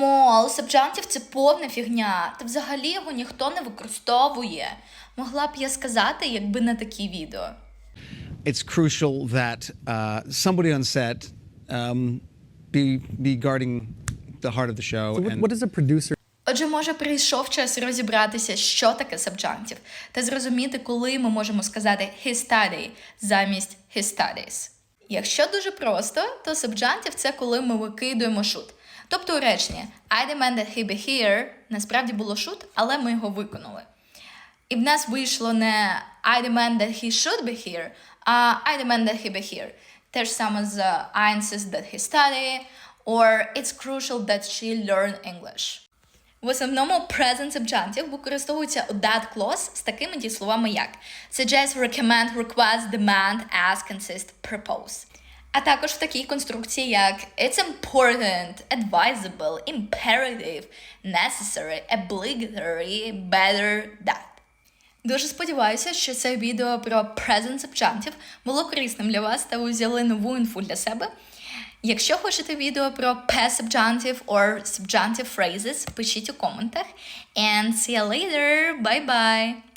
Мол, сабджантів це повна фігня, та взагалі його ніхто не використовує. Могла б я сказати, якби не такі відео. it's crucial that uh, somebody on set um, be be guarding the heart of the show. So what, and what does a producer Отже, може, прийшов час розібратися, що таке сабджантів, та зрозуміти, коли ми можемо сказати his study замість his studies. Якщо дуже просто, то сабджантів це коли ми викидуємо шут. Тобто у реченні I demand that he be here насправді було шут, але ми його виконали. І в нас вийшло не I demand that he should be here, а I demand that he be here. Те ж саме з I insist that he study, or it's crucial that she learn English. В основному present subjunctive використовується у that clause з такими дієсловами як suggest, recommend, request, demand, ask, insist, propose. А також в такій конструкції, як it's important, advisable, imperative, necessary, obligatory, better, that. Дуже сподіваюся, що це відео про present subjunctive було корисним для вас та ви взяли нову інфу для себе. Якщо хочете відео про past subjunctive or subjunctive phrases, пишіть у коментах. And see you later. Bye-bye!